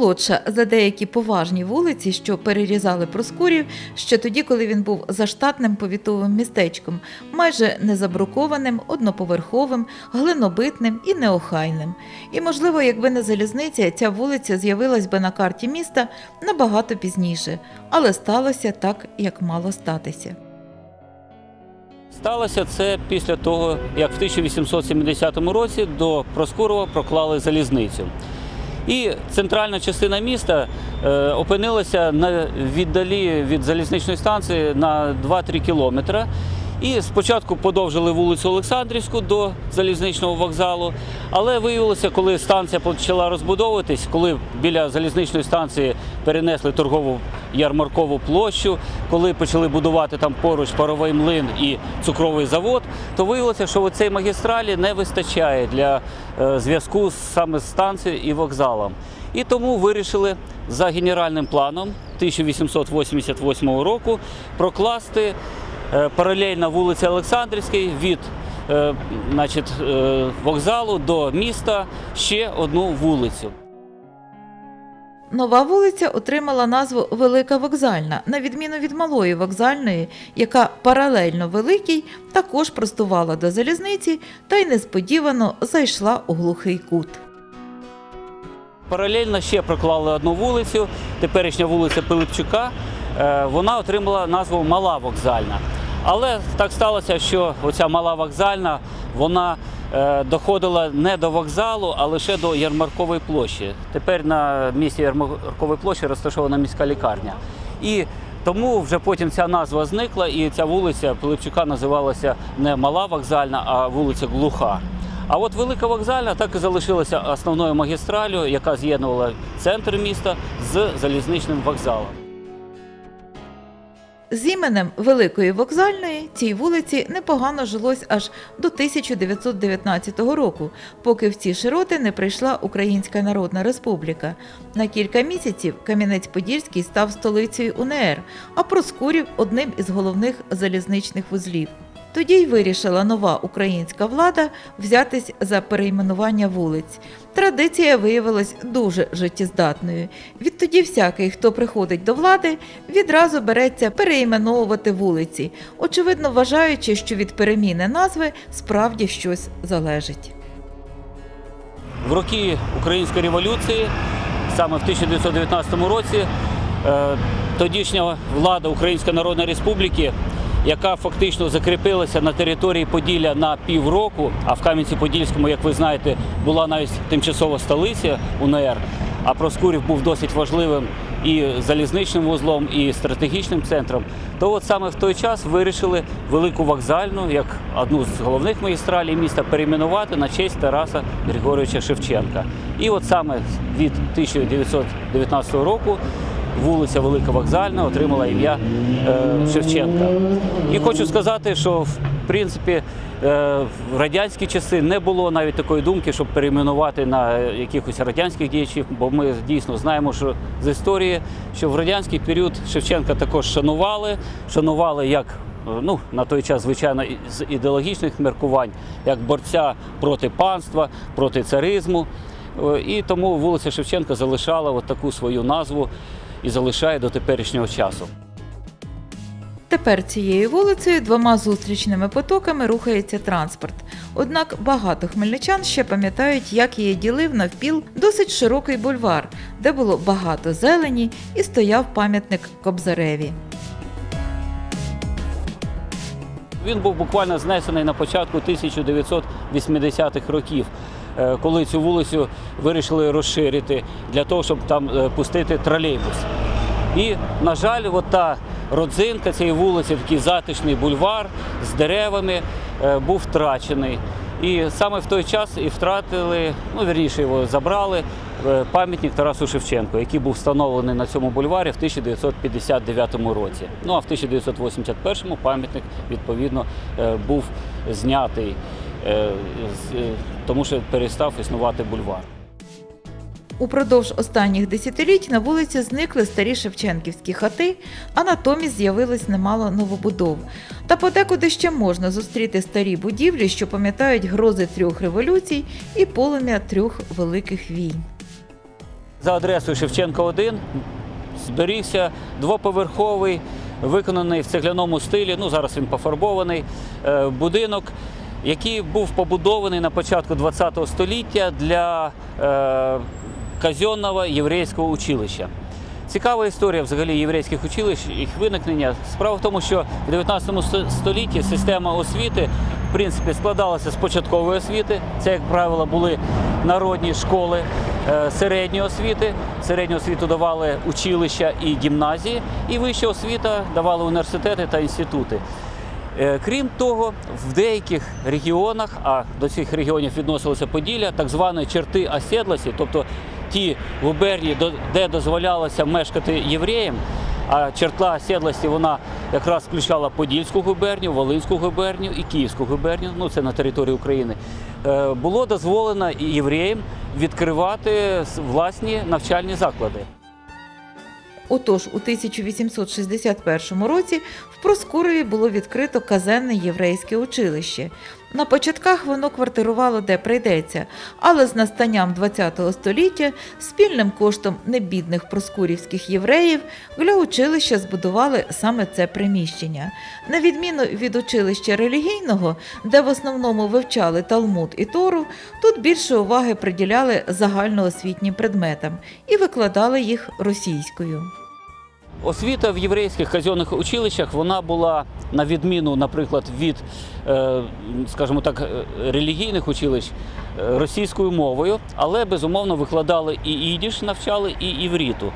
вона молодша за деякі поважні вулиці, що перерізали Проскурів ще тоді, коли він був заштатним повітовим містечком, майже незабрукованим, одноповерховим, глинобитним і неохайним. І, можливо, якби не залізниця, ця вулиця з'явилась би на карті міста набагато пізніше, але сталося так, як мало статися. Сталося це після того, як в 1870 році до Проскурова проклали залізницю. І центральна частина міста е, опинилася на віддалі від залізничної станції на 2-3 кілометри. І спочатку подовжили вулицю Олександрівську до залізничного вокзалу, але виявилося, коли станція почала розбудовуватись, коли біля залізничної станції перенесли торгову ярмаркову площу, коли почали будувати там поруч паровий млин і цукровий завод, то виявилося, що цієї магістралі не вистачає для е, зв'язку саме з станцією і вокзалом. І тому вирішили за генеральним планом 1888 року прокласти е, паралельно вулиці Олександрівській від е, значить, вокзалу до міста ще одну вулицю. Нова вулиця отримала назву Велика Вокзальна, на відміну від малої вокзальної, яка паралельно великій також простувала до залізниці та й несподівано зайшла у глухий кут. Паралельно ще проклали одну вулицю, теперішня вулиця Пилипчука. Е, Вона отримала назву Мала вокзальна. Але так сталося, що оця мала вокзальна вона доходила не до вокзалу, а лише до ярмаркової площі. Тепер на місці ярмаркової площі розташована міська лікарня. І тому вже потім ця назва зникла, і ця вулиця Пилипчука називалася не Мала вокзальна, а вулиця Глуха. А от велика вокзальна так і залишилася основною магістралю, яка з'єднувала центр міста з залізничним вокзалом. З іменем Великої вокзальної цій вулиці непогано жилось аж до 1919 року, поки в ці широти не прийшла Українська Народна Республіка. На кілька місяців Кам'янець-Подільський став столицею УНР, а Проскурів одним із головних залізничних вузлів. Тоді й вирішила нова українська влада взятись за перейменування вулиць. Традиція виявилась дуже життєздатною. Відтоді всякий, хто приходить до влади, відразу береться переіменовувати вулиці, очевидно вважаючи, що від переміни назви справді щось залежить. В роки Української революції, саме в 1919 році, е, тодішня влада Української Народної Республіки, яка фактично закріпилася на території Поділля на півроку, а в Кам'янці-Подільському, як ви знаєте, була навіть тимчасова столиця УНР, а Проскурів був досить важливим і залізничним вузлом, і стратегічним центром, то от саме в той час вирішили велику вокзальну, як одну з головних магістралей міста, перейменувати на честь Тараса Григоровича Шевченка. І от саме від 1919 року вулиця Велика Вокзальна отримала ім'я е, Шевченка. І хочу сказати, що в принципі е, в радянські часи не було навіть такої думки, щоб перейменувати на якихось радянських діячів, бо ми дійсно знаємо, що з історії, що в радянський період Шевченка також шанували, шанували як. е, Ну, на той час, звичайно, з ідеологічних міркувань, як борця проти панства, проти царизму. І тому вулиця Шевченка залишала от таку свою назву і залишає до теперішнього часу. Тепер цією вулицею двома зустрічними потоками рухається транспорт. Однак багато хмельничан ще пам'ятають, як її ділив навпіл досить широкий бульвар, де було багато зелені і стояв пам'ятник Кобзареві. Він був буквально знесений на початку 1980-х років, коли цю вулицю вирішили розширити для того, щоб там е, пустити тролейбус. І, на жаль, от та родзинка цієї вулиці, такий затишний бульвар з деревами, е, був втрачений. І саме в той час і втратили, ну вірніше його забрали е, пам'ятник Тарасу Шевченку, який був встановлений на цьому бульварі в 1959 році. Ну а в 1981 пам'ятник відповідно е, був знятий, е, е, тому що перестав існувати бульвар. Упродовж останніх десятиліть на вулиці зникли старі шевченківські хати, а натомість з'явилось немало новобудов. Та подекуди ще можна зустріти старі будівлі, що пам'ятають грози трьох революцій і полум'я трьох великих війн. За адресою Шевченка 1 зберігся двоповерховий, виконаний в цегляному стилі. Ну зараз він пофарбований е, будинок, який був побудований на початку ХХ століття для е, казенного єврейського училища. Цікава історія взагалі єврейських училищ, їх виникнення. Справа в тому, що в 19 столітті система освіти в принципі складалася з початкової освіти. Це, як правило, були народні школи е, середньої освіти. Середню освіту давали училища і гімназії, і вища освіта давали університети та інститути. Е, Крім того, в деяких регіонах, а до цих регіонів відносилося Поділля, так званої черти осідлості, тобто ті губернії, де дозволялося мешкати євреям, а черта осідлості вона якраз включала Подільську губернію, Волинську губернію і Київську губернію, ну це на території України, е, було дозволено євреям відкривати власні навчальні заклади. Отож, у 1861 році Проскурові було відкрито казенне єврейське училище. На початках воно квартирувало де прийдеться, але з настанням ХХ століття спільним коштом небідних проскурівських євреїв для училища збудували саме це приміщення. На відміну від училища релігійного, де в основному вивчали Талмуд і Тору, тут більше уваги приділяли загальноосвітнім предметам і викладали їх російською. Освіта в єврейських казенних училищах вона була на відміну, наприклад, від, е, скажімо так, релігійних училищ е, російською мовою, але безумовно викладали і ідіш, навчали, і івріту.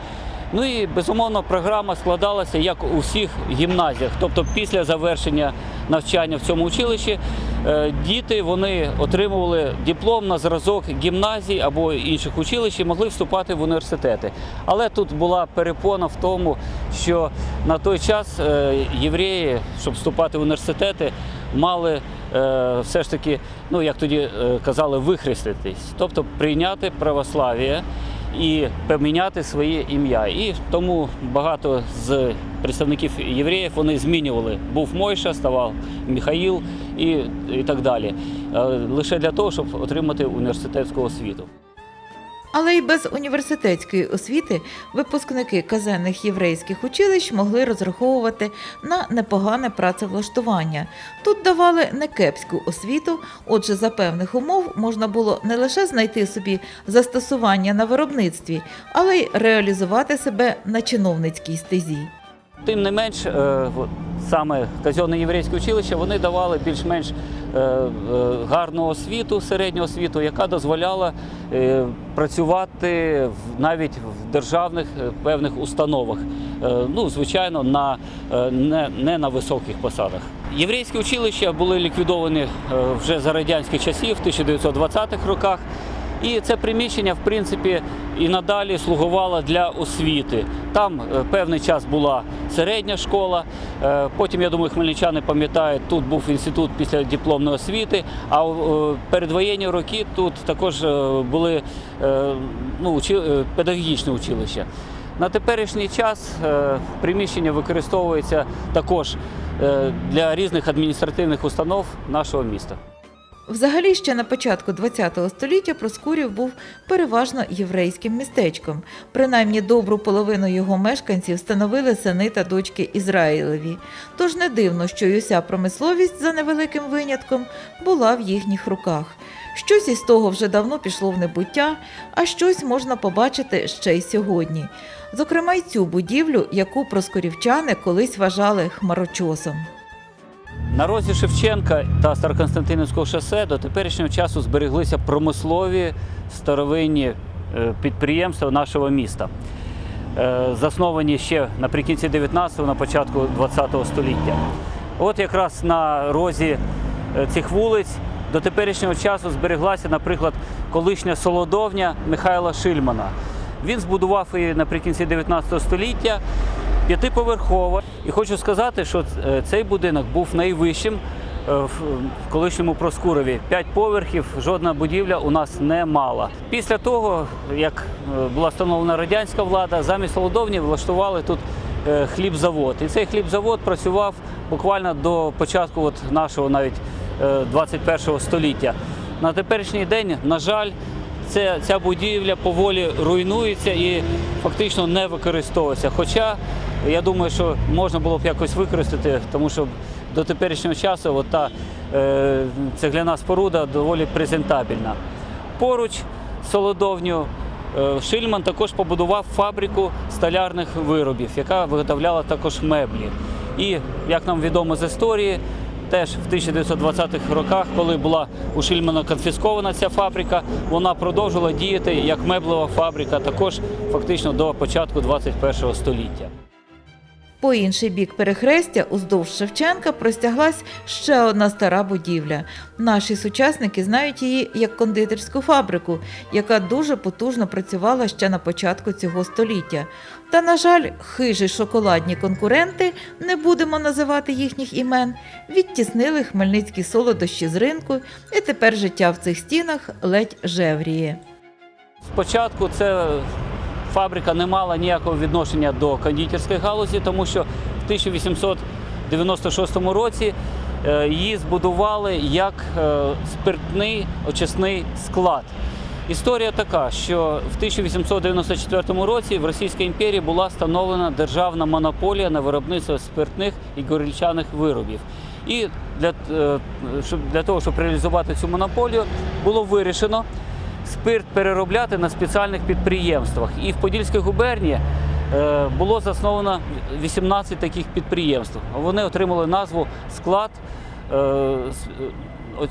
Ну і безумовно програма складалася як у всіх гімназіях. Тобто, після завершення навчання в цьому училищі е, діти вони отримували диплом на зразок гімназій або інших училищ і могли вступати в університети. Але тут була перепона в тому, що на той час е, євреї, щоб вступати в університети, мали е, все ж таки, ну як тоді казали, вихреститись, тобто прийняти православ'я і поміняти своє ім'я. І тому багато з представників євреїв вони змінювали. Був Мойша, ставав Міхаїл і, і так далі. Е, Лише для того, щоб отримати університетську освіту. Але й без університетської освіти випускники казенних єврейських училищ могли розраховувати на непогане працевлаштування. Тут давали некепську освіту, отже, за певних умов можна було не лише знайти собі застосування на виробництві, але й реалізувати себе на чиновницькій стезі. Тим не менш, е, саме казенне єврейське училище вони давали більш-менш е, е, гарну освіту, середню освіту, яка дозволяла працювати навіть в державних е, певних установах. Е, Ну, звичайно, на, е, не, не на високих посадах. Єврейські училища були ліквідовані вже за радянських часів, в 1920-х роках. І це приміщення, в принципі, і надалі слугувало для освіти. Там певний час була середня школа. е, Потім, я думаю, хмельничани пам'ятають, тут був інститут після дипломної освіти. А в е, передвоєнні роки тут також е, були ну, учи- педагогічне училище. На теперішній час приміщення використовується також для різних адміністративних установ нашого міста. Взагалі, ще на початку ХХ століття Проскурів був переважно єврейським містечком. Принаймні добру половину його мешканців становили сини та дочки Ізраїлеві. Тож не дивно, що й уся промисловість, за невеликим винятком, була в їхніх руках. Щось із того вже давно пішло в небуття, а щось можна побачити ще й сьогодні. Зокрема, й цю будівлю, яку проскурівчани колись вважали хмарочосом. На розі Шевченка та Староконстантинівського шосе до теперішнього часу збереглися промислові старовинні е, підприємства нашого міста, Е, засновані ще наприкінці 19-го, на початку 20-го століття. От якраз на розі е, цих вулиць до теперішнього часу збереглася, наприклад, колишня солодовня Михайла Шильмана. Він збудував її наприкінці 19 століття, п'ятиповерхова. І хочу сказати, що е, цей будинок був найвищим е, в колишньому Проскурові. П'ять поверхів, жодна будівля у нас не мала. Після того, як е, була встановлена радянська влада, замість Солодовні влаштували тут хлібзавод. І цей хлібзавод працював буквально до початку от нашого навіть е, 21 століття. На теперішній день, на жаль, це, ця будівля поволі руйнується і фактично не використовується. Хоча я думаю, що можна було б якось використати, тому що до теперішнього часу от та е, цегляна споруда доволі презентабельна. Поруч з Солодовню е, Шильман також побудував фабрику столярних виробів, яка виготовляла також меблі. І, як нам відомо з історії, теж в 1920-х роках, коли була у Шильмана конфіскована ця фабрика, вона продовжувала діяти як меблева фабрика, також фактично до початку 21 століття. По інший бік перехрестя, уздовж Шевченка, простяглась ще одна стара будівля. Наші сучасники знають її як кондитерську фабрику, яка дуже потужно працювала ще на початку цього століття. Та, на жаль, хижі шоколадні конкуренти, не будемо називати їхніх імен, відтіснили хмельницькі солодощі з ринку, і тепер життя в цих стінах ледь жевріє. Спочатку це фабрика не мала ніякого відношення до кондитерської галузі, тому що в 1896 році е, її збудували як е, спиртний очисний склад. Історія така, що в 1894 році в Російській імперії була встановлена державна монополія на виробництво спиртних і горільчаних виробів. І для, е, для того, щоб реалізувати цю монополію, було вирішено спирт переробляти на спеціальних підприємствах. І в Подільській губернії е, було засновано 18 таких підприємств. Вони отримали назву склад, е, е,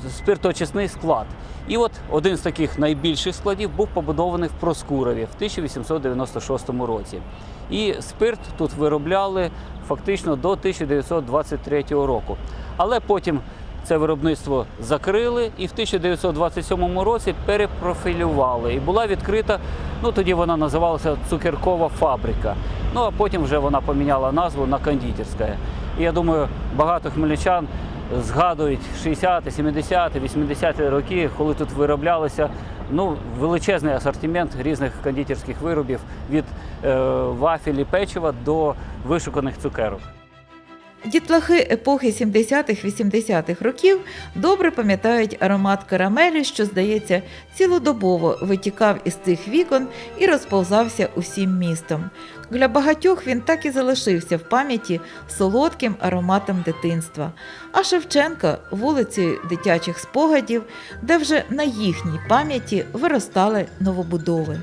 спиртоочисний склад. І от один з таких найбільших складів був побудований в Проскурові в 1896 році. І спирт тут виробляли фактично до 1923 року. Але потім це виробництво закрили і в 1927 році перепрофілювали. І була відкрита, ну тоді вона називалася цукеркова фабрика. Ну а потім вже вона поміняла назву на кондитерська. І я думаю, багато хмельничан згадують 60-ті, 70-ті, 80-ті роки, коли тут вироблялися ну, величезний асортимент різних кондитерських виробів від е, вафель і печива до вишуканих цукерок. Дітлахи епохи 70-х-80-х років добре пам'ятають аромат карамелі, що, здається, цілодобово витікав із цих вікон і розповзався усім містом. Для багатьох він так і залишився в пам'яті солодким ароматом дитинства. А Шевченка вулицею дитячих спогадів, де вже на їхній пам'яті виростали новобудови.